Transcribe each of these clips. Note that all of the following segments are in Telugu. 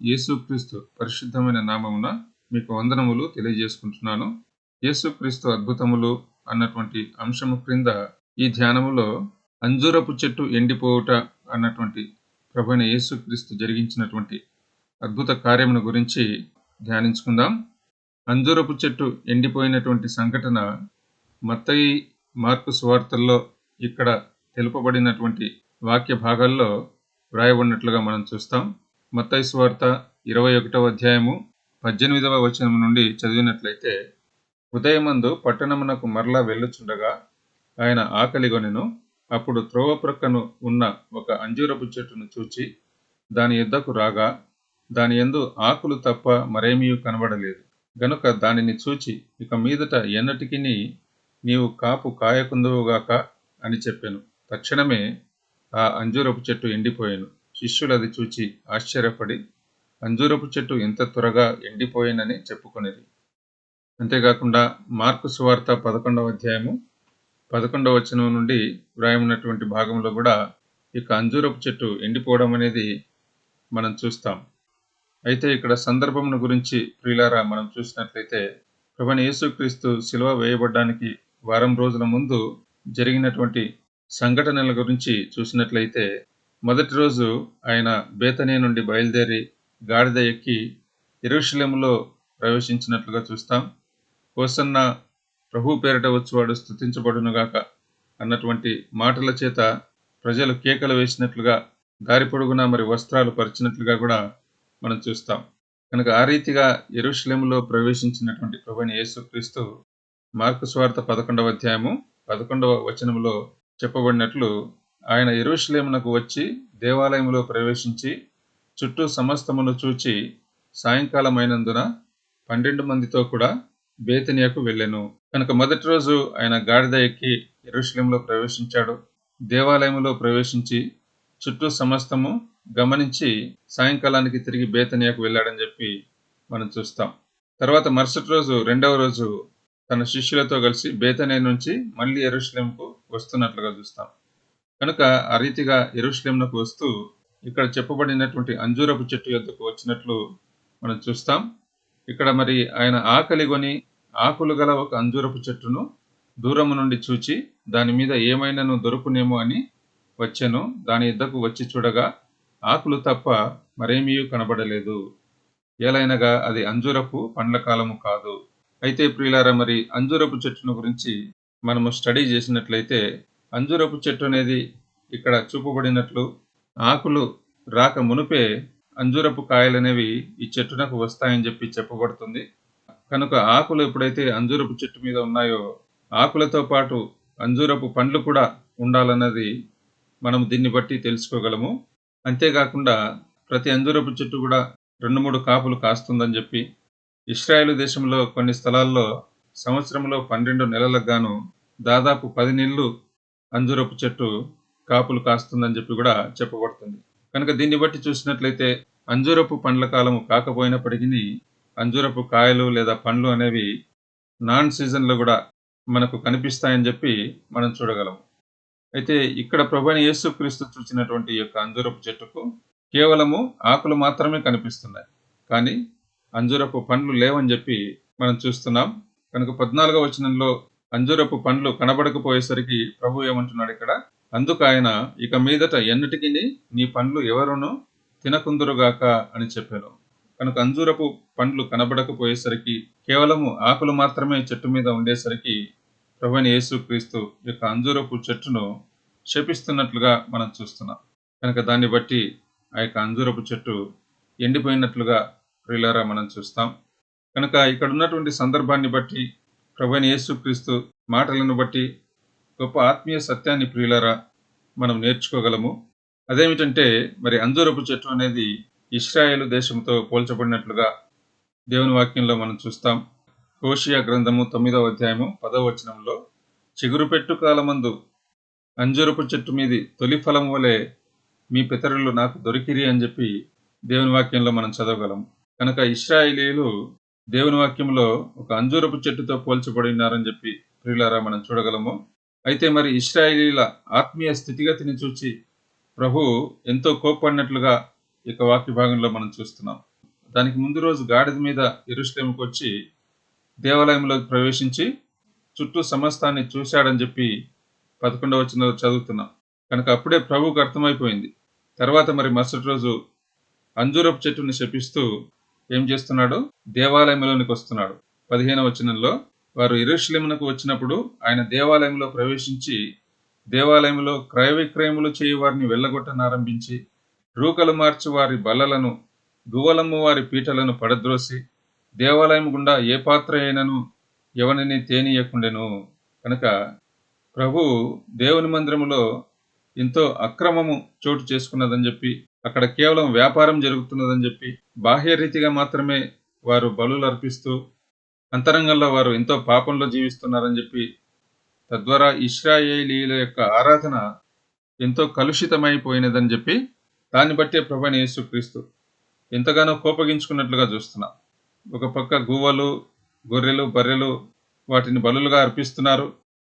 యేసుక్రీస్తు పరిశుద్ధమైన నామమున మీకు వందనములు తెలియజేసుకుంటున్నాను. యేసుక్రీస్తు అద్భుతములు అన్నటువంటి అంశము క్రింద ఈ ధ్యానములో అంజూరపు చెట్టు ఎండిపోవుట అన్నటువంటి ప్రభుణ యేసుక్రీస్తు జరిగించినటువంటి అద్భుత కార్యమును గురించి ధ్యానించుకుందాం. అంజూరపు చెట్టు ఎండిపోయినటువంటి సంఘటన మత్తయి మార్కు సువార్తల్లో ఇక్కడ తెలుపబడినటువంటి వాక్య భాగాల్లో వ్రాయబడినట్లుగా మనం చూస్తాం. మత్తైస్ వార్త ఇరవై ఒకటవ అధ్యాయము పద్దెనిమిదవ వచనం నుండి చదివినట్లయితే ఉదయమందు పట్టణమునకు మరలా వెళ్ళుచుండగా ఆయన ఆకలిగొనెను అప్పుడు త్రోవ ప్రక్కను ఉన్న ఒక అంజూరపు చెట్టును చూచి దాని ఎద్దకు రాగా దాని ఎందు ఆకులు తప్ప మరేమీ కనబడలేదు. గనుక దానిని చూచి ఇక మీదట ఎన్నటికి నీవు కాపు కాయకుందువుగాక అని చెప్పాను. తక్షణమే ఆ అంజూరపు చెట్టు ఎండిపోయాను. శిష్యులది చూచి ఆశ్చర్యపడి అంజూరపు చెట్టు ఎంత త్వరగా ఎండిపోయినని చెప్పుకొనిది అంతేకాకుండా మార్కు సువార్త పదకొండవ అధ్యాయము పదకొండవ వచనం నుండి వ్రాయమున్నటువంటి భాగంలో కూడా ఇక అంజూరపు చెట్టు ఎండిపోవడం అనేది మనం చూస్తాం. అయితే ఇక్కడ సందర్భమును గురించి ప్రియులారా మనం చూసినట్లయితే ప్రభుని యేసుక్రీస్తు శిలువ వేయబడ్డానికి వారం రోజుల ముందు జరిగినటువంటి సంఘటనల గురించి చూసినట్లయితే మొదటి రోజు ఆయన బేతనే నుండి బయలుదేరి గాడిద ఎక్కి ఎరుషలేములో ప్రవేశించినట్లుగా చూస్తాం. కోసన్న ప్రభు పేరిట వచ్చువాడు స్థుతించబడునుగాక అన్నటువంటి మాటల చేత ప్రజలు కేకలు వేసినట్లుగా దారి పొడుగున మరి వస్త్రాలు పరిచినట్లుగా కూడా మనం చూస్తాం. కనుక ఆ రీతిగా ఎరుషలేములో ప్రవేశించినటువంటి ప్రభుని యేసుక్రీస్తు మార్కు స్వార్థ పదకొండవ అధ్యాయము పదకొండవ వచనంలో చెప్పబడినట్లు ఆయన ఎరుషులేమునకు వచ్చి దేవాలయంలో ప్రవేశించి చుట్టూ సమస్తమును చూచి సాయంకాలమైనందున పన్నెండు మందితో కూడా బేతనియాకు వెళ్ళాను. కనుక మొదటి రోజు ఆయన గాడిద ఎక్కి ఎరుషలేంలో ప్రవేశించాడు. దేవాలయంలో ప్రవేశించి చుట్టూ సమస్తము గమనించి సాయంకాలానికి తిరిగి బేతనియాకు వెళ్ళాడని చెప్పి మనం చూస్తాం. తర్వాత మరుసటి రోజు రెండవ రోజు తన శిష్యులతో కలిసి బేతనే నుంచి మళ్ళీ ఎరుషులేంకు వస్తున్నట్లుగా చూస్తాం. కనుక ఆ రీతిగా ఎరుషలేంకు వస్తూ ఇక్కడ చెప్పబడినటువంటి అంజూరపు చెట్టు యొద్దకు వచ్చినట్లు మనం చూస్తాం. ఇక్కడ మరి ఆయన ఆకలి కొని ఆకులు గల ఒక అంజూరపు చెట్టును దూరము నుండి చూచి దాని మీద ఏమైనాను దొరుకునేమో అని వచ్చాను. దాని ఇద్దకు వచ్చి చూడగా ఆకులు తప్ప మరేమీ కనబడలేదు. ఏలైనగా అది అంజూరపు పండ్ల కాలము కాదు. అయితే ప్రియులారా మరి అంజూరపు చెట్టును గురించి మనము స్టడీ చేసినట్లయితే అంజూరపు చెట్టు అనేది ఇక్కడ చూపబడినట్లు ఆకులు రాక మునుపే అంజూరపు కాయలనేవి ఈ చెట్టునకు వస్తాయని చెప్పి చెప్పబడుతుంది. కనుక ఆకులు ఎప్పుడైతే అంజూరపు చెట్టు మీద ఉన్నాయో ఆకులతో పాటు అంజూరపు పండ్లు కూడా ఉండాలన్నది మనం దీన్ని బట్టి తెలుసుకోగలము. అంతేకాకుండా ప్రతి అంజూరపు చెట్టు కూడా రెండు మూడు కాపులు కాస్తుందని చెప్పి ఇస్రాయేల్ దేశంలో కొన్ని స్థలాల్లో సంవత్సరంలో పన్నెండు నెలలకు గాను దాదాపు పది నెలలు అంజూరపు చెట్టు కాపులు కాస్తుందని చెప్పి కూడా చెప్పబడుతుంది. కనుక దీన్ని బట్టి చూసినట్లయితే అంజూరపు పండ్ల కాలము కాకపోయినప్పటికీ అంజూరపు కాయలు లేదా పండ్లు అనేవి నాన్ సీజన్లో కూడా మనకు కనిపిస్తాయని చెప్పి మనం చూడగలం. అయితే ఇక్కడ ప్రభుని యేసుక్రీస్తు చూసినటువంటి యొక్క అంజూరపు చెట్టుకు కేవలము ఆకులు మాత్రమే కనిపిస్తున్నాయి. కానీ అంజూరపు పండ్లు లేవని చెప్పి మనం చూస్తున్నాం. కనుక పద్నాలుగో వచనంలో అంజూరపు పండ్లు కనబడకపోయేసరికి ప్రభు ఏమంటున్నాడు ఇక్కడ? అందుకు ఆయన ఇక మీదట ఎన్నటికి నీ పండ్లు ఎవరును తినకుందురుగాక అని చెప్పాను కనుక అంజూరపు పండ్లు కనబడకపోయేసరికి కేవలము ఆకులు మాత్రమే చెట్టు మీద ఉండేసరికి ప్రభుని యేసుక్రీస్తు యొక్క అంజూరపు చెట్టును శపిస్తున్నట్లుగా మనం చూస్తున్నాం. కనుక దాన్ని బట్టి ఆ యొక్క అంజూరపు చెట్టు ఎండిపోయినట్లుగా ప్రియులారా మనం చూస్తాం. కనుక ఇక్కడ ఉన్నటువంటి సందర్భాన్ని బట్టి ప్రభుని యేసుక్రీస్తు మాటలను బట్టి గొప్ప ఆత్మీయ సత్యాన్ని ప్రియులరా మనం నేర్చుకోగలము. అదేమిటంటే మరి అంజూరపు చెట్టు అనేది ఇస్రాయేల్ దేశంతో పోల్చబడినట్లుగా దేవుని వాక్యంలో మనం చూస్తాం. హోషియా గ్రంథము తొమ్మిదవ అధ్యాయము పదవ వచనంలో చిగురు పెట్టు కాలమందు అంజూరపు చెట్టు మీది తొలి ఫలం వలె మీ పితరులు నాకు దొరికిరి అని చెప్పి దేవుని వాక్యంలో మనం చదవగలం. కనుక ఇస్రాయేలీలు దేవుని వాక్యంలో ఒక అంజూరపు చెట్టుతో పోల్చబడి ఉన్నారని చెప్పి ప్రియులారా మనం చూడగలము. అయితే మరి ఇస్రాయేలీల ఆత్మీయ స్థితిగతిని చూచి ప్రభు ఎంతో కోప్పడినట్లుగా ఇక వాక్య భాగంలో మనం చూస్తున్నాం. దానికి ముందు రోజు గాడిద మీద ఎరుశ్లేముకు వచ్చి దేవాలయంలోకి ప్రవేశించి చుట్టూ సమస్తాన్ని చూశాడని చెప్పి పదకొండవ వచ్చిన చదువుతున్నాం. కనుక అప్పుడే ప్రభువుకు అర్థమైపోయింది. తర్వాత మరి మరుసటి రోజు అంజూరపు చెట్టుని శపిస్తూ ఏం చేస్తున్నాడు? దేవాలయంలోనికి వస్తున్నాడు. పదిహేనవ వచనంలో వారు ఇరుషులేమునకు వచ్చినప్పుడు ఆయన దేవాలయంలో ప్రవేశించి దేవాలయంలో క్రయ విక్రయములు చేయి వారిని వెళ్ళగొట్టనారంభించి రూకలు మార్చి వారి బల్లలను గువలమ్మ వారి పీటలను పడద్రోసి దేవాలయం గుండా ఏ పాత్ర అయినను ఎవరిని తేనీయకుండెను. కనుక ప్రభు దేవుని మందిరములో ఎంతో అక్రమము చోటు చేసుకున్నదని చెప్పి అక్కడ కేవలం వ్యాపారం జరుగుతున్నదని చెప్పి బాహ్య రీతిగా మాత్రమే వారు బలులు అర్పిస్తూ అంతరంగంలో వారు ఎంతో పాపంలో జీవిస్తున్నారని చెప్పి తద్వారా ఇస్రాయేలీల యొక్క ఆరాధన ఎంతో కలుషితమైపోయినదని చెప్పి దాన్ని బట్టే ప్రభని యేసుక్రీస్తు ఎంతగానో కోపగించుకున్నట్లుగా చూస్తున్నాం. ఒక పక్క గువ్వలు గొర్రెలు బర్రెలు వాటిని బలులుగా అర్పిస్తున్నారు.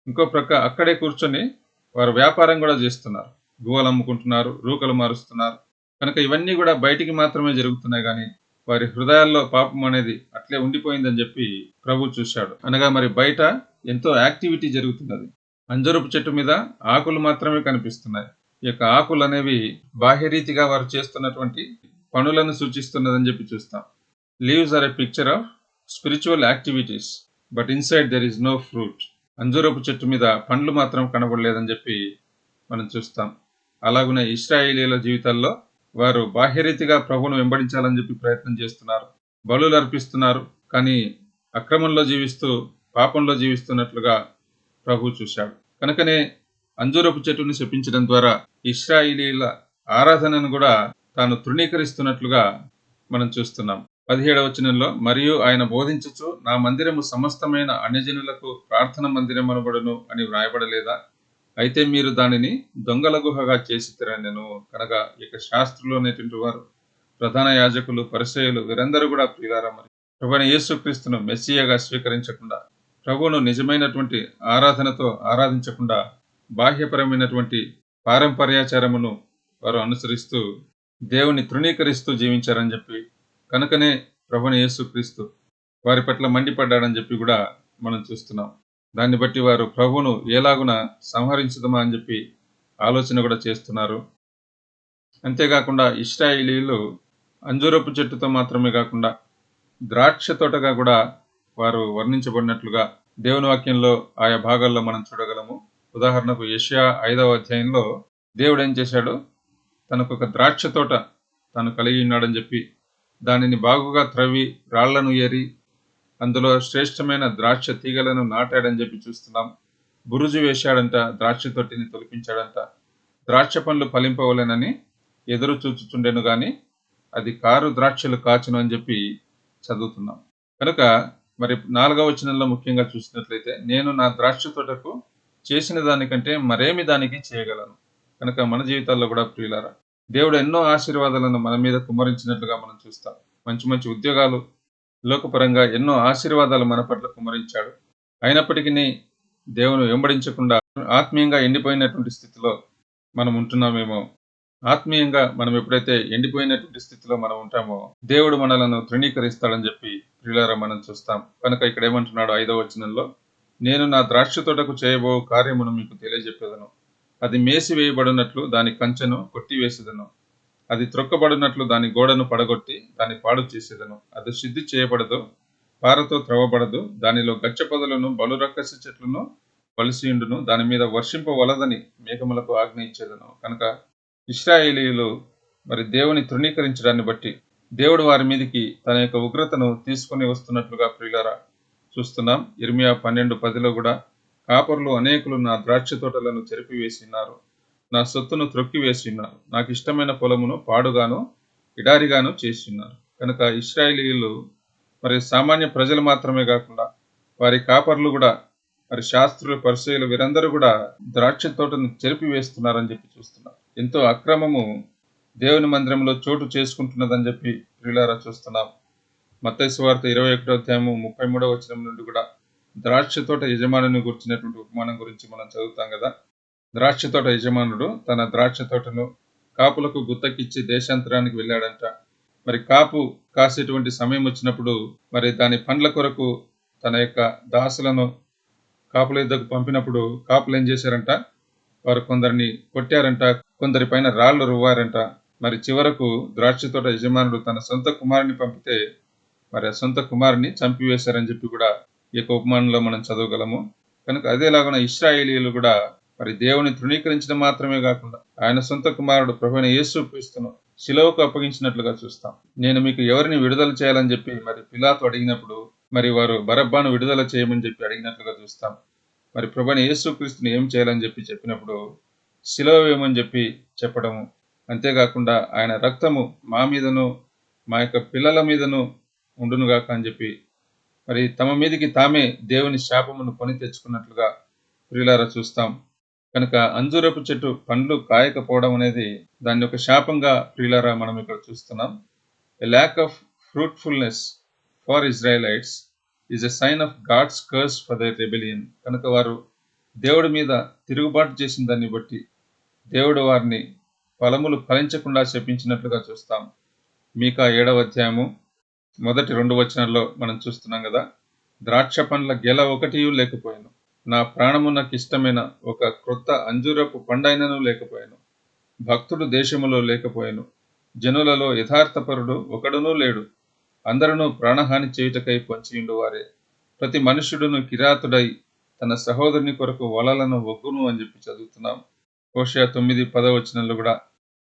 ఇంకో ప్రక్క అక్కడే కూర్చొని వారు వ్యాపారం కూడా చేస్తున్నారు. గువ్వలు అమ్ముకుంటున్నారు రూకలు మారుస్తున్నారు. కనుక ఇవన్నీ కూడా బయటికి మాత్రమే జరుగుతున్నాయి కానీ వారి హృదయాల్లో పాపం అనేది అట్లే ఉండిపోయిందని చెప్పి ప్రభు చూశాడు. అనగా మరి బయట ఎంతో యాక్టివిటీ జరుగుతున్నది. అంజరపు చెట్టు మీద ఆకులు మాత్రమే కనిపిస్తున్నాయి. ఈ యొక్క ఆకులు అనేవి బాహ్యరీతిగా వారు చేస్తున్నటువంటి పనులను సూచిస్తున్నదని చెప్పి చూస్తాం. Leaves are a picture of spiritual activities but inside there is no fruit అంజూరపు చెట్టు మీద పండ్లు మాత్రం కనబడలేదని చెప్పి మనం చూస్తాం. అలాగునే ఇస్రాయేలీల జీవితాల్లో వారు బాహ్యరీతిగా ప్రభువును వెంబడించాలని చెప్పి ప్రయత్నం చేస్తున్నారు. బలులు అర్పిస్తున్నారు కానీ అక్రమంలో జీవిస్తూ పాపంలో జీవిస్తున్నట్లుగా ప్రభు చూశాడు. కనుకనే అంజూరపు చెట్టును శపించడం ద్వారా ఇస్రాయిలీల ఆరాధనను కూడా తాను తృణీకరిస్తున్నట్లుగా మనం చూస్తున్నాం. పదిహేడవ వచనంలో మరియు ఆయన బోధించచ్చు నా మందిరము సమస్తమైన అన్యజనులకు ప్రార్థన మందిరం అనబడును అని వ్రాయబడలేదా? అయితే మీరు దానిని దొంగల గుహగా చేసి నేను కనుక ఇక శాస్త్రులు అనేటువంటి వారు ప్రధాన యాజకులు పరిచయులు వీరందరూ కూడా ప్రియులారా మరి ప్రభుని యేసుక్రీస్తును మెస్సియగా స్వీకరించకుండా ప్రభువును నిజమైనటువంటి ఆరాధనతో ఆరాధించకుండా బాహ్యపరమైనటువంటి పారంపర్యాచారమును వారు అనుసరిస్తూ దేవుని తృణీకరిస్తూ జీవించారని చెప్పి కనుకనే ప్రభుని యేసుక్రీస్తు వారి పట్ల మండిపడ్డాడని చెప్పి కూడా మనం చూస్తున్నాం. దాన్ని బట్టి వారు ప్రభువును ఎలాగున సంహరించుదమా అని చెప్పి ఆలోచన కూడా చేస్తున్నారు. అంతేకాకుండా ఇస్రాయిలీలు అంజూరపు చెట్టుతో మాత్రమే కాకుండా ద్రాక్ష తోటగా కూడా వారు వర్ణించబడినట్లుగా దేవుని వాక్యంలో ఆయా భాగాల్లో మనం చూడగలము. ఉదాహరణకు యష్యా ఐదవ అధ్యాయంలో దేవుడు ఏం చేశాడు? తనకు ఒక ద్రాక్ష తోట తాను కలిగి ఉన్నాడని చెప్పి దానిని బాగుగా త్రవ్వి రాళ్ళను ఏరి అందులో శ్రేష్టమైన ద్రాక్ష తీగలను నాటాడని చెప్పి చూస్తున్నాం. బురుజు వేశాడంట ద్రాక్ష తొట్టిని తొలిపించాడంట ద్రాక్ష పండ్లు ఫలింపవలెనని ఎదురు చూచుచుండెను గాని అది కారు ద్రాక్షలు కాచును అని చెప్పి చదువుతున్నాం. కనుక మరి నాలుగవ వచనంలో ముఖ్యంగా చూసినట్లయితే నేను నా ద్రాక్ష తోటకు చేసిన దానికంటే మరేమి దానికి చేయగలను? కనుక మన జీవితాల్లో కూడా ప్రియులారా దేవుడు ఎన్నో ఆశీర్వాదాలను మన మీద కుమ్మరించినట్లుగా మనం చూస్తాం. మంచి మంచి ఉద్యోగాలు లోకపరంగా ఎన్నో ఆశీర్వాదాలు మన పట్ల కుమరించాడు. అయినప్పటికీ దేవుని వెంబడించకుండా ఆత్మీయంగా ఎండిపోయినటువంటి స్థితిలో మనం ఉంటున్నామేమో. ఆత్మీయంగా మనం ఎప్పుడైతే ఎండిపోయినటువంటి స్థితిలో మనం ఉంటామో దేవుడు మనలను తృణీకరిస్తాడని చెప్పి ప్రియులారా మనం చూస్తాం. కనుక ఇక్కడ ఏమంటున్నాడు ఐదవ వచనంలో నేను నా ద్రాక్ష తోటకు చేయబో కార్యమును మీకు తెలియజెప్పేదను. అది మేసి వేయబడినట్లు దాని కంచెను కొట్టివేసేదను. అది త్రొక్కబడినట్లు దాని గోడను పడగొట్టి దాన్ని పాడు చేసేదను. అది శుద్ధి చేయబడదు పారతో త్రవ్వబడదు. దానిలో గచ్చ పొదలను బలురక్కస చెట్లను వలసియుండును దాని మీద వర్షింపవలదని మేఘములకు ఆజ్ఞ ఇచ్చేదను. కనుక ఇస్రాయేలీలు మరి దేవుని తృణీకరించడాన్ని బట్టి దేవుడు వారి మీదకి తన యొక్క ఉగ్రతను తీసుకుని వస్తున్నట్లుగా ప్రియులరా చూస్తున్నాం. ఇర్మియా పన్నెండు పదిలో కూడా కాపర్లు అనేకులు నా ద్రాక్ష తోటలను చెరిపివేసినారు నా సొత్తును త్రొక్కివేసి ఉన్నారు నాకు ఇష్టమైన పొలమును పాడుగాను ఇడారిగాను చేసి ఉన్నారు కనుక ఇస్రాయేలీలు మరి సామాన్య ప్రజలు మాత్రమే కాకుండా వారి కాపర్లు కూడా మరి శాస్త్రులు పరిచయులు వీరందరూ కూడా ద్రాక్ష తోటను చెరిపి వేస్తున్నారని చెప్పి చూస్తున్నారు. ఎంతో అక్రమము దేవుని మందిరంలో చోటు చేసుకుంటున్నదని చెప్పి ప్రియులారా చూస్తున్నాం. మత్తయి వార్త ఇరవై ఒకటో అధ్యాయము ముప్పై మూడో వచనం నుండి కూడా ద్రాక్ష తోట యజమానుని గురించినటువంటి ఉపమానం గురించి మనం చదువుతాం కదా. ద్రాక్ష తోట యజమానుడు తన ద్రాక్ష తోటను కాపులకు గుత్తకిచ్చి దేశాంతరానికి వెళ్ళాడంట. మరి కాపు కాసేటువంటి సమయం వచ్చినప్పుడు మరి దాని పండ్ల కొరకు తన యొక్క దాసులను కాపుల యుద్ధకు పంపినప్పుడు కాపులు ఏం చేశారంట? వారు కొందరిని కొట్టారంట కొందరి పైన రాళ్ళు రువ్వారంట. మరి చివరకు ద్రాక్ష తోట యజమానుడు తన సొంత కుమారుని పంపితే మరి ఆ సొంత కుమారుని చంపివేశారని చెప్పి కూడా ఈ యొక్క ఉపమానంలో మనం చదవగలము. కనుక అదేలాగా ఇస్రాయేలీలు కూడా మరి దేవుని తృణీకరించడం మాత్రమే కాకుండా ఆయన సొంత కుమారుడు ప్రభుని యేసు క్రీస్తును శిలవకు అప్పగించినట్లుగా చూస్తాం. నేను మీకు ఎవరిని విడుదల చేయాలని చెప్పి మరి పిలాతో అడిగినప్పుడు మరి వారు బరబ్బాను విడుదల చేయమని చెప్పి అడిగినట్లుగా చూస్తాం. మరి ప్రభుని యేసుక్రీస్తుని ఏం చేయాలని చెప్పి చెప్పినప్పుడు శిలవ వేయమని చెప్పి చెప్పడము. అంతేకాకుండా ఆయన రక్తము మా మీదను మా యొక్క పిల్లల మీదను ఉండునుగాక అని చెప్పి మరి తమ మీదికి తామే దేవుని శాపమును కొని తెచ్చుకున్నట్లుగా ప్రియులారా చూస్తాం. కనుక అంజూరపు చెట్టు పండ్లు కాయకపోవడం అనేది దాన్ని ఒక శాపంగా ప్రియులరా మనం ఇక్కడ చూస్తున్నాం. A lack of fruitfulness for Israelites is a sign of God's curse for their rebellion కనుక వారు దేవుడి మీద తిరుగుబాటు చేసిన దాన్ని బట్టి దేవుడు వారిని ఫలములు ఫలించకుండా శపించినట్లుగా చూస్తాం. మీకా ఏడవ అధ్యాయము మొదటి రెండు వచనాల్లో మనం చూస్తున్నాం కదా ద్రాక్ష పండ్ల గెల ఒకటి లేకపోయాను. నా ప్రాణము నాకు ఇష్టమైన ఒక క్రొత్త అంజూరపు పండైనను లేకపోయాను. భక్తుడు దేశములో లేకపోయాను. జనులలో యథార్థపరుడు ఒకడునూ లేడు. అందరూ ప్రాణహాని చేయుటకై పొంచియుండు వారే ప్రతి మనుష్యుడును కిరాతుడై తన సహోదరుని కొరకు వలలను ఒగ్గును అని చెప్పి చదువుతున్నాం. కోశ తొమ్మిది పదవచనంలో కూడా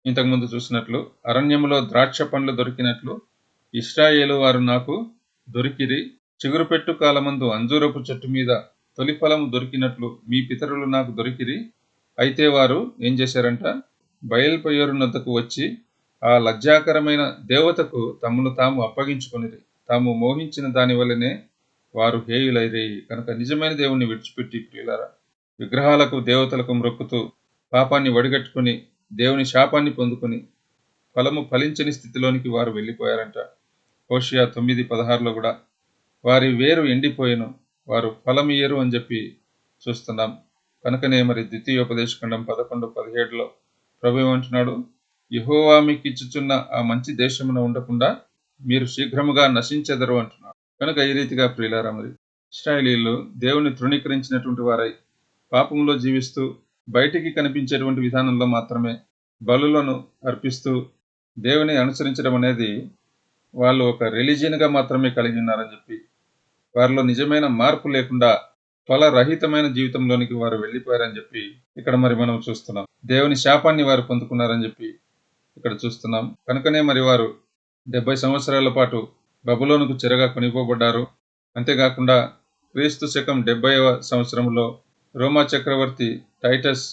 ఇంతకుముందు చూసినట్లు అరణ్యములో ద్రాక్ష పండ్లు దొరికినట్లు ఇస్రాయేలు వారు నాకు దొరికిరి. చిగురుపెట్టు కాలమందు అంజూరపు చెట్టు మీద తొలి ఫలము దొరికినట్లు మీ పితరులు నాకు దొరికిరి. అయితే వారు ఏం చేశారంట? బయల్పయోరునద్దకు వచ్చి ఆ లజ్జాకరమైన దేవతకు తమను తాము అప్పగించుకునిది తాము మోహించిన దాని వల్లనే వారు హేయులైరి. కనుక నిజమైన దేవుణ్ణి విడిచిపెట్టి ప్రియులారా విగ్రహాలకు దేవతలకు మ్రొక్కుతూ పాపాన్ని వడిగట్టుకుని దేవుని శాపాన్ని పొందుకుని ఫలము ఫలించని స్థితిలోనికి వారు వెళ్ళిపోయారంట. హోషియా తొమ్మిది పదహారులో కూడా వారి వేరు ఎండిపోయిను. వారు ఫలమియ్యరు అని చెప్పి చూస్తున్నాం. కనుకనే మరి ద్వితీయోపదేశఖండం పదకొండు పదిహేడులో ప్రభు ఏమంటున్నాడు? యహోవా మీకు ఇచ్చుచున్న ఆ మంచి దేశమున ఉండకుండా మీరు శీఘ్రముగా నశించెదరు అంటున్నాడు. కనుక ఈ రీతిగా ప్రియులారా మరి ఇస్రాయలీలు దేవుని తృణీకరించినటువంటి వారై పాపంలో జీవిస్తూ బయటికి కనిపించేటువంటి విధానంలో మాత్రమే బలులను అర్పిస్తూ దేవుని అనుసరించడం అనేది వాళ్ళు ఒక రిలీజియన్గా మాత్రమే కలిగి ఉన్నారని చెప్పి వారిలో నిజమైన మార్పు లేకుండా ఫలరహితమైన జీవితంలోనికి వారు వెళ్ళిపోయారని చెప్పి ఇక్కడ మరి మనం చూస్తున్నాం. దేవుని శాపాన్ని వారు పొందుకున్నారని చెప్పి ఇక్కడ చూస్తున్నాం. కనుకనే మరి వారు డెబ్బై సంవత్సరాల పాటు బబులోనుకు చెరగా కొనిపోబడ్డారు. అంతేకాకుండా క్రీస్తు శకం డెబ్బైవ సంవత్సరంలో రోమా చక్రవర్తి టైటస్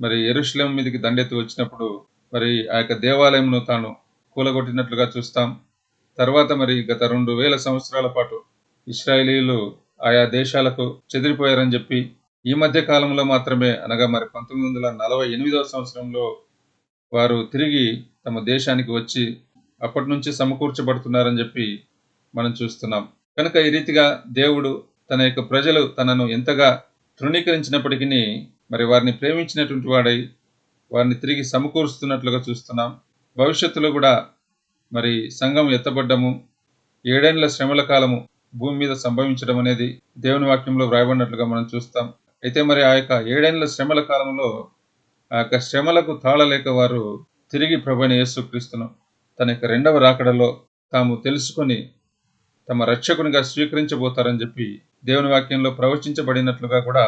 మరి ఎరుశ్లేం మీదకి దండెత్తి వచ్చినప్పుడు మరి ఆ యొక్క దేవాలయంను తాను కూలగొట్టినట్లుగా చూస్తాం. తర్వాత మరి గత రెండు వేల సంవత్సరాల పాటు ఇస్రాయేలీలు ఆయా దేశాలకు చెదిరిపోయారని చెప్పి ఈ మధ్య కాలంలో మాత్రమే అనగా మరి పంతొమ్మిది వందల నలభై ఎనిమిదవ సంవత్సరంలో వారు తిరిగి తమ దేశానికి వచ్చి అప్పటి నుంచి సమకూర్చబడుతున్నారని చెప్పి మనం చూస్తున్నాం. కనుక ఈ రీతిగా దేవుడు తన యొక్క ప్రజలు తనను ఎంతగా తృణీకరించినప్పటికీ మరి వారిని ప్రేమించినటువంటి వాడై వారిని తిరిగి సమకూరుస్తున్నట్లుగా చూస్తున్నాం. భవిష్యత్తులో కూడా మరి సంఘం ఎత్తబడ్డము ఏడేండ్ల శ్రమల కాలము భూమి మీద సంభవించడం అనేది దేవుని వాక్యంలో వ్రాయబడినట్లుగా మనం చూస్తాం. అయితే మరి ఆ యొక్క ఏడేండ్ల శ్రమల కాలంలో ఆ యొక్క శ్రమలకు తాళలేక వారు తిరిగి ప్రభుని యేసుక్రీస్తును తన యొక్క రెండవ రాకడలో తాము తెలుసుకొని తమ రక్షకునిగా స్వీకరించబోతారని చెప్పి దేవుని వాక్యంలో ప్రవచించబడినట్లుగా కూడా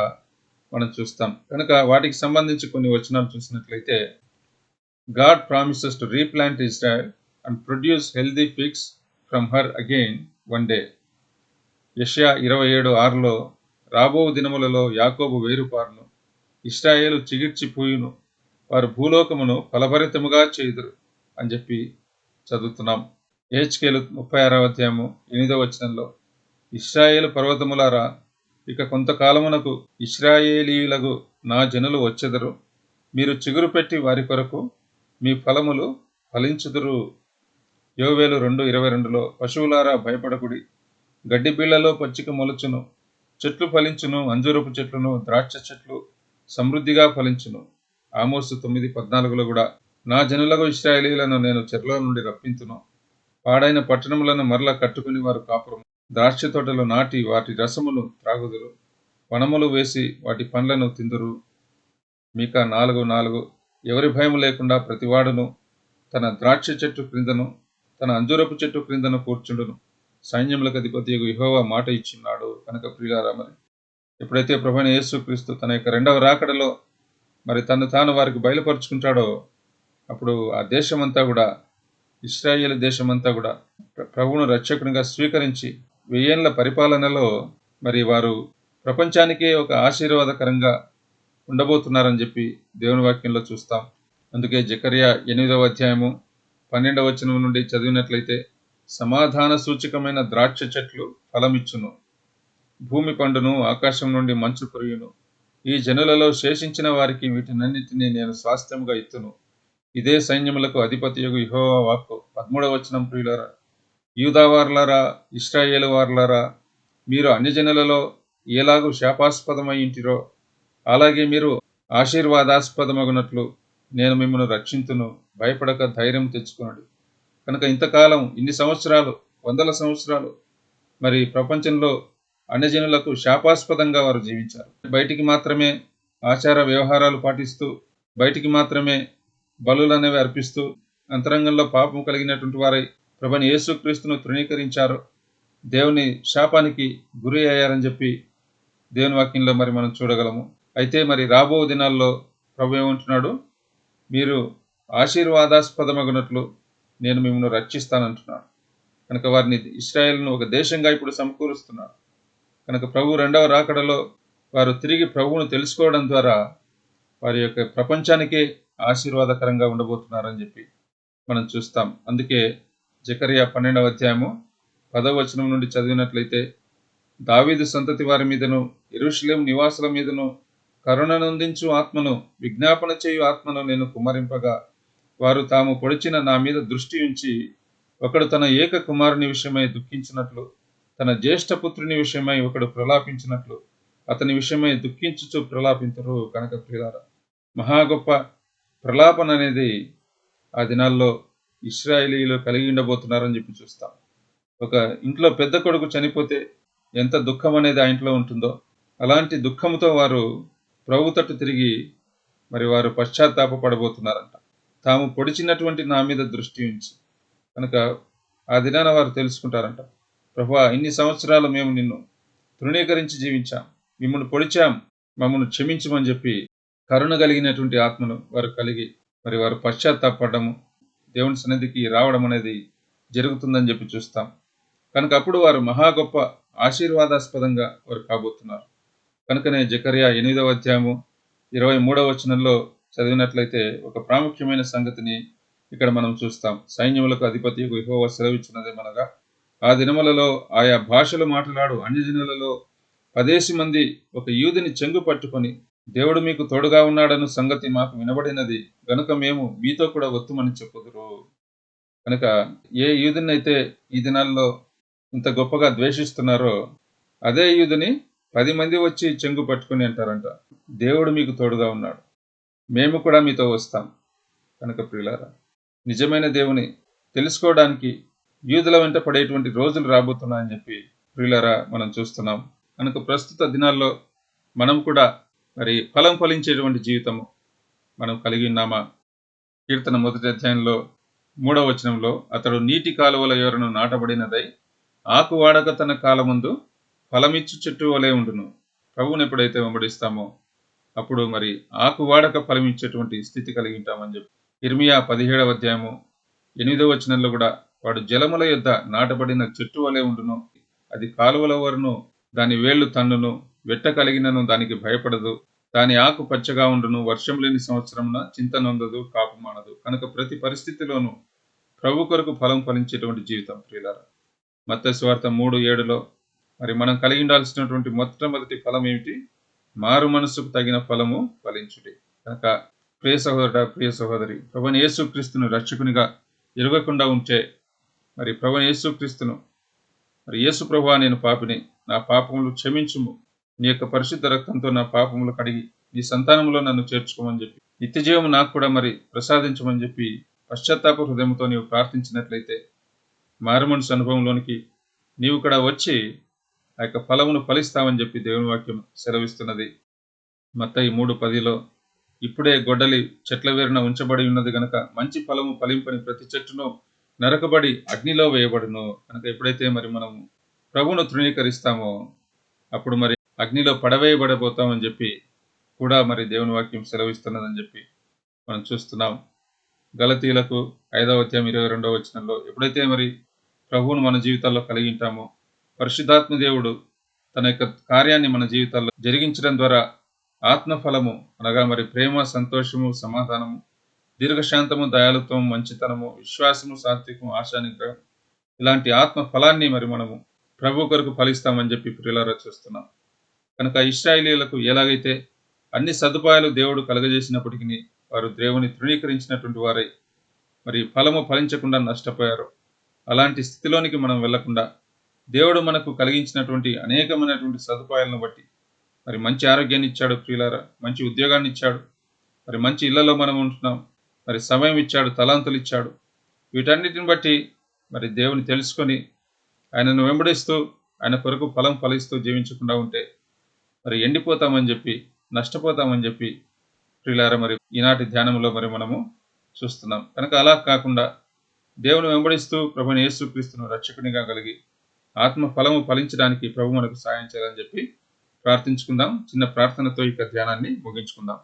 మనం చూస్తాం. కనుక వాటికి సంబంధించి కొన్ని వచనాలు చూసినట్లయితే God promises to replant Israel and produce healthy figs from her again one day యష్యా ఇరవై ఏడు ఆరులో రాబో దినములలో యాకోబు వేరుపారును ఇస్రాయేలు చిగిర్చిపోయును వారు భూలోకమును ఫలభరితముగా చేయుదురు అని చెప్పి చదువుతున్నాం. ఏహెచ్కేలు ముప్పై ఆరవ అధ్యాయము ఎనిమిదవ వచనంలో ఇస్రాయేలు పర్వతములారా ఇక కొంతకాలమునకు ఇస్రాయేలీయులకు నా జనులు వచ్చెదరు. మీరు చిగురు పెట్టి వారి కొరకు మీ ఫలములు ఫలించుదురు. యోవేలు రెండు ఇరవై రెండులో పశువులారా భయపడకుడి గడ్డి బీళ్ళలో పచ్చిక మొలచును చెట్లు ఫలించును అంజూరపు చెట్లును ద్రాక్ష చెట్లు సమృద్ధిగా ఫలించును. ఆమోసు తొమ్మిది పద్నాలుగులో కూడా నా జనులకు ఇస్రాయేలీలను నేను చెరలో నుండి రప్పించును పాడైన పట్టణములను మరల కట్టుకుని వారు కాపురం ద్రాక్ష తోటలు నాటి వాటి రసమును త్రాగుదురు. వనములు వేసి వాటి పండ్లను తిందురు. మీక నాలుగు నాలుగు ఎవరి భయం లేకుండా ప్రతివాడును తన ద్రాక్ష చెట్టు క్రిందను తన అంజూరపు చెట్టు క్రిందను కూర్చుండును. సైన్యములకు అధిపతి యహోవా మాట ఇచ్చిన్నాడు కనుక ప్రియులారా మరి ఎప్పుడైతే ప్రభుని యేసుక్రీస్తు తన యొక్క రెండవ రాకడలో మరి తను తాను వారికి బయలుపరుచుకుంటాడో అప్పుడు ఆ దేశమంతా కూడా ఇస్రాయేల్ దేశమంతా కూడా ప్రభువును రక్షకునిగా స్వీకరించి వెయ్యేళ్ళ పరిపాలనలో మరి వారు ప్రపంచానికే ఒక ఆశీర్వాదకరంగా ఉండబోతున్నారని చెప్పి దేవుని వాక్యంలో చూస్తాం. అందుకే జకర్యా ఎనిమిదవ అధ్యాయము పన్నెండవ వచనం నుండి చదివినట్లయితే సమాధాన సూచకమైన ద్రాక్ష చెట్లు ఫలమిచ్చును. భూమి పండును ఆకాశం నుండి మంచు కురియును ఈ జనులలో శేషించిన వారికి వీటినన్నిటినీ నేను స్వాస్థ్యముగా ఇత్తును. ఇదే సైన్యములకు అధిపతి యొక్క యెహోవా వాక్కు. పదమూడవ వచనం ప్రియులారా యూదావార్లారా ఇస్రాయేలు వార్లారా మీరు అన్యజనులలో ఎలాగూ శాపాస్పదమై ఇంటిరో అలాగే మీరు ఆశీర్వాదాస్పదమగునట్లు నేను మిమ్మల్ని రక్షింతును. భయపడక ధైర్యం తెచ్చుకున్నాడు కనుక ఇంతకాలం ఇన్ని సంవత్సరాలు వందల సంవత్సరాలు మరి ప్రపంచంలో అన్యజనులకు శాపాస్పదంగా వారు జీవించారు. బయటికి మాత్రమే ఆచార వ్యవహారాలు పాటిస్తూ బయటికి మాత్రమే బలులు అనేవి అర్పిస్తూ అంతరంగంలో పాపం కలిగినటువంటి వారై ప్రభుని యేసుక్రీస్తును తృణీకరించారు. దేవుని శాపానికి గురి అయ్యారని చెప్పి దేవుని వాక్యంలో మరి మనం చూడగలము. అయితే మరి రాబో దినాల్లో ప్రభు ఏమంటున్నాడు? మీరు ఆశీర్వాదాస్పదమగినట్లు నేను మిమ్మల్ని రక్షిస్తానంటున్నాడు. కనుక వారిని ఇస్రాయేల్ను ఒక దేశంగా ఇప్పుడు సమకూరుస్తున్నాడు. కనుక ప్రభు రెండవ రాకడలో వారు తిరిగి ప్రభువును తెలుసుకోవడం ద్వారా వారి యొక్క ప్రపంచానికే ఆశీర్వాదకరంగా ఉండబోతున్నారని చెప్పి మనం చూస్తాం. అందుకే జకరియా పన్నెండవ అధ్యాయము పదవ వచనం నుండి చదివినట్లయితే దావీదు సంతతి వారి మీదను ఎరుషులేం నివాసుల మీదను కరుణనందించు ఆత్మను విజ్ఞాపన చేయు ఆత్మను నేను కుమరింపగా వారు తాము పొడిచిన నా మీద దృష్టి ఉంచి ఒకడు తన ఏక కుమారుని విషయమై దుఃఖించినట్లు తన జ్యేష్ఠ పుత్రుని విషయమై ఒకడు ప్రలాపించినట్లు అతని విషయమై దుఃఖించుచు ప్రలాపించరు కనుక ప్రియులార. మహా గొప్ప ప్రలాపన అనేది ఆ దినాల్లో ఇస్రాయేలీలు కలిగి ఉండబోతున్నారని చెప్పి చూస్తాం. ఒక ఇంట్లో పెద్ద కొడుకు చనిపోతే ఎంత దుఃఖం అనేది ఆ ఇంట్లో ఉంటుందో అలాంటి దుఃఖంతో వారు ప్రభు తట్టు తిరిగి మరి వారు పశ్చాత్తాపపడబోతున్నారంట. తాము పొడిచినటువంటి నా మీద దృష్టి ఉంచి. కనుక ఆ దినాన వారు తెలుసుకుంటారంట. ప్రభా ఇన్ని సంవత్సరాలు మేము నిన్ను తృణీకరించి జీవించాం. మిమ్మల్ని పొడిచాం. మమ్మల్ని క్షమించమని చెప్పి కరుణ కలిగినటువంటి ఆత్మను వారు కలిగి మరి వారు పశ్చాత్తాపడము దేవుని సన్నిధికి రావడం అనేది జరుగుతుందని చెప్పి చూస్తాం. కనుక అప్పుడు వారు మహా గొప్ప ఆశీర్వాదాస్పదంగా వారు కాబోతున్నారు. కనుకనే జకర్యా ఎనిమిదవ అధ్యాయము ఇరవై మూడవ వచనంలో చదివినట్లయితే ఒక ప్రాముఖ్యమైన సంగతిని ఇక్కడ మనం చూస్తాం. సైన్యములకు అధిపతి యెహోవా సెలవిచ్చినది మనగా ఆ దినములలో ఆయా భాషలు మాట్లాడు అన్యజనులలో పదేసి మంది ఒక యూదుని చెంగు పట్టుకొని దేవుడు మీకు తోడుగా ఉన్నాడన్న సంగతి మాకు వినబడినది గనుక మేము మీతో కూడా ఒత్తుమని చెప్పుదురు. కనుక ఏ యూదునైతే ఈ దినాల్లో ఇంత గొప్పగా ద్వేషిస్తున్నారో అదే యూదుని పది మంది వచ్చి చెంగు పట్టుకుని అంటారంట దేవుడు మీకు తోడుగా ఉన్నాడు. మేము కూడా మీతో వస్తాం. కనుక ప్రియులారా నిజమైన దేవుని తెలుసుకోవడానికి యూదుల వెంట పడేటువంటి రోజులు రాబోతున్నాయని చెప్పి ప్రియులారా మనం చూస్తున్నాం. కనుక ప్రస్తుత దినాల్లో మనం కూడా మరి ఫలం ఫలించేటువంటి జీవితము మనం కలిగి ఉన్నామా? కీర్తన మొదటి అధ్యాయంలో మూడవ వచనంలో అతడు నీటి కాలువల ఎవరను నాటబడినదై ఆకు వాడక తన కాలముందు ఫలమిచ్చు చెట్టు వలె ఉండును. ప్రభువుని ఎప్పుడైతే వెంబడిస్తామో అప్పుడు మరి ఆకు వాడక ఫలమిచ్చేటువంటి స్థితి కలిగి ఉంటామని చెప్పి. ఇర్మియా పదిహేడవ అధ్యాయము ఎనిమిదవ వచనంలో కూడా వాడు జలముల యొద్ద నాటబడిన చెట్టు వలె ఉండును. అది కాలువల వరను దాని వేళ్ళు తన్నును వెట్ట కలిగినను దానికి భయపడదు. దాని ఆకు పచ్చగా ఉండును వర్షం లేని సంవత్సరమున చింత నొందదు కాపు మానదు. కనుక ప్రతి పరిస్థితిలోనూ ప్రభు కొరకు ఫలం ఫలించేటువంటి జీవితం ప్రియులారా. మత్స్య స్వార్థ మూడు ఏడులో మరి మనం కలిగి ఉండాల్సినటువంటి మొట్టమొదటి ఫలం ఏమిటి? మారు మనసుకు తగిన ఫలము ఫలించుడి. కనుక ప్రియ సహోదరుడ ప్రియ సహోదరి ప్రభుని యేసుక్రీస్తును రక్షకునిగా ఎరగకుండా ఉంటే మరి ప్రభుని యేసుక్రీస్తును మరి యేసు ప్రభువా నేను పాపిని నా పాపములు క్షమించుము. నీ యొక్క పరిశుద్ధ రక్తంతో నా పాపములు కడిగి నీ సంతానంలో నన్ను చేర్చుకోమని చెప్పి నిత్యజీవం నాకు కూడా మరి ప్రసాదించమని చెప్పి పశ్చాత్తాప హృదయంతో నీవు ప్రార్థించినట్లయితే మారుమనసు అనుభవంలోనికి నీవు కూడా వచ్చి ఆ యొక్క ఫలమును ఫలిస్తామని చెప్పి దేవుని వాక్యం సెలవిస్తున్నది. మత్త ఈ మూడు పదిలో ఇప్పుడే గొడ్డలి చెట్ల వేరున ఉంచబడి ఉన్నది గనక మంచి ఫలము ఫలింపని ప్రతి చెట్టును నరకబడి అగ్నిలో వేయబడును. కనుక ఎప్పుడైతే మరి మనం ప్రభువును తృణీకరిస్తామో అప్పుడు మరి అగ్నిలో పడవేయబడబోతామని చెప్పి కూడా మరి దేవుని వాక్యం సెలవిస్తున్నదని చెప్పి మనం చూస్తున్నాం. గలతీలకు ఐదవ అధ్యాయం ఇరవై రెండవ వచనంలో ఎప్పుడైతే మరి ప్రభువును మన జీవితాల్లో కలిగి ఉంటామో పరిశుద్ధాత్మ దేవుడు తన యొక్క కార్యాన్ని మన జీవితాల్లో జరిగించడం ద్వారా ఆత్మఫలము అనగా మరి ప్రేమ సంతోషము సమాధానము దీర్ఘశాంతము దయాలత్వం మంచితనము విశ్వాసము సాత్వికము ఆశానిగ్రహం ఇలాంటి ఆత్మ ఫలాన్ని మరి మనము ప్రభు కొరకు ఫలిస్తామని చెప్పి ప్రియులారా చూస్తున్నాం. కనుక ఇస్రాయేలీలకు ఎలాగైతే అన్ని సదుపాయాలు దేవుడు కలగజేసినప్పటికీ వారు దేవుని తృణీకరించినటువంటి వారై మరి ఫలము ఫలించకుండా నష్టపోయారు అలాంటి స్థితిలోనికి మనం వెళ్ళకుండా దేవుడు మనకు కలిగించినటువంటి అనేకమైనటువంటి సదుపాయాలను బట్టి మరి మంచి ఆరోగ్యాన్ని ఇచ్చాడు ప్రియులారా మంచి ఉద్యోగాన్ని ఇచ్చాడు మరి మంచి ఇళ్ళలో మనం ఉంటున్నాం మరి సమయం ఇచ్చాడు తలాంతులు ఇచ్చాడు. వీటన్నిటిని బట్టి మరి దేవుని తెలుసుకొని ఆయనను వెంబడిస్తూ ఆయన కొరకు ఫలం ఫలిస్తూ జీవించకుండా ఉంటే మరి ఎండిపోతామని చెప్పి నష్టపోతామని చెప్పి ప్రియులారా మరి ఈనాటి ధ్యానంలో మరి మనము చూస్తున్నాం. కనుక అలా కాకుండా దేవుని వెంబడిస్తూ ప్రభుని యేసుక్రీస్తును రక్షకునిగా కలిగి ఆత్మ ఫలము ఫలించడానికి ప్రభు మనకు సాయం చేయాలని చెప్పి ప్రార్థించుకుందాం. చిన్న ప్రార్థనతో ఇక ధ్యానాన్ని ముగించుకుందాం.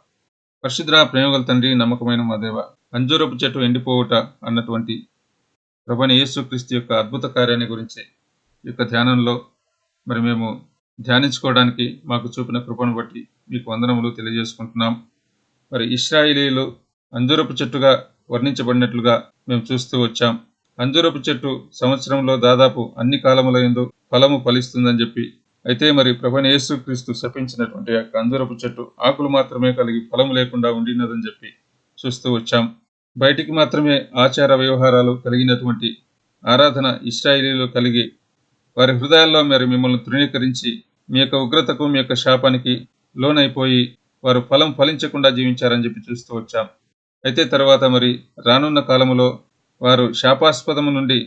పరిశుద్ర ప్రేమగల తండ్రి నమ్మకమైన మా దేవ అంజూరపు చెట్టు ఎండిపోవుట అన్నటువంటి ప్రభుని యేసుక్రీస్తు యొక్క అద్భుత కార్యాన్ని గురించి ఈ యొక్క ధ్యానంలో మరి మేము ధ్యానించుకోవడానికి మాకు చూపిన కృపను బట్టి మీకు వందనములు తెలియజేసుకుంటున్నాం. మరి ఇస్రాయిలీలు అంజూరపు చెట్టుగా వర్ణించబడినట్లుగా మేము చూస్తూ వచ్చాం. అంజూరపు చెట్టు సంవత్సరంలో దాదాపు అన్ని కాలముల ఎందు ఫలము ఫలిస్తుందని చెప్పి అయితే మరి ప్రభని యేసుక్రీస్తు శపించినటువంటి యొక్క అంజూరపు చెట్టు ఆకులు మాత్రమే కలిగి ఫలము లేకుండా ఉండినదని చెప్పి చూస్తూ వచ్చాం. బయటికి మాత్రమే ఆచార వ్యవహారాలు కలిగినటువంటి ఆరాధన ఇస్రాయిలీలు కలిగి వారి హృదయాల్లో మరి మిమ్మల్ని తృణీకరించి మీ యొక్క ఉగ్రతకు మీ యొక్క శాపానికి లోనైపోయి వారు ఫలం ఫలించకుండా జీవించారని చెప్పి చూస్తూ వచ్చాం. అయితే తర్వాత మరి రానున్న కాలంలో వారు శాపాస్పదము నుండి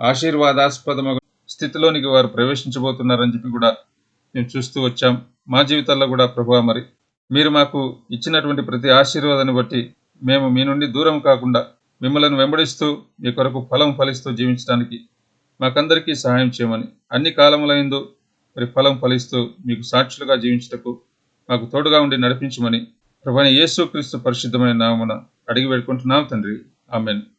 ఆశీర్వాదాస్పదము స్థితిలోనికి వారు ప్రవేశించబోతున్నారని చెప్పి కూడా మేము చూస్తూ వచ్చాం. మా జీవితాల్లో కూడా ప్రభా మరి మీరు మాకు ఇచ్చినటువంటి ప్రతి ఆశీర్వాదాన్ని బట్టి మేము మీ నుండి దూరం కాకుండా మిమ్మల్ని వెంబడిస్తూ మీ కొరకు ఫలం ఫలిస్తూ జీవించడానికి మాకందరికీ సహాయం చేయమని అన్ని కాలములైందో మరి ఫలం ఫలిస్తూ మీకు సాక్షులుగా జీవించటకు మాకు తోడుగా ఉండి నడిపించమని ప్రభాని యేసు క్రీస్తు పరిశుద్ధమైన నామన అడిగి పెట్టుకుంటున్నాం తండ్రి. ఆమెను.